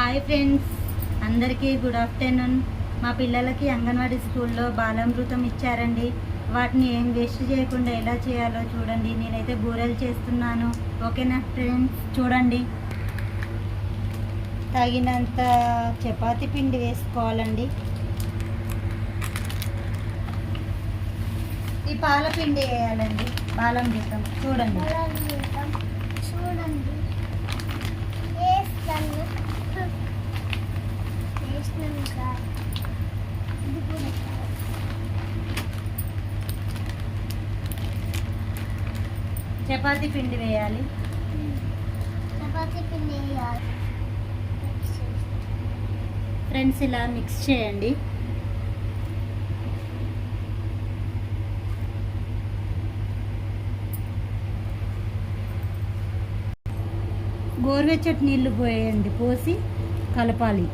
Hi friends. అందరికీ good afternoon. మా పిల్లలకి అంగన్వాడీ స్కూల్లో బాలామృతం ఇచ్చారండి. వాటిని ఏం వేస్ట్ చేయకుండా ఎలా చేయాలో చూడండి. నేనైతే బూరెలు చేస్తున్నాను. ఓకేనా ఫ్రెండ్స్? చూడండి. తగినంత చపాతి పిండి వేసుకోవాలండి. ఈ పాల పిండి వేయాలండి. బాలామృతం. చూడండి. చపాతి పిండి వేయాలి. చపాతీ పిండి వేయాలి. ఫ్రెండ్స్ ఇలా మిక్స్ చేయండి. గోరువెచ్చటి నీళ్ళు పోయండి పోసి కలపాలి.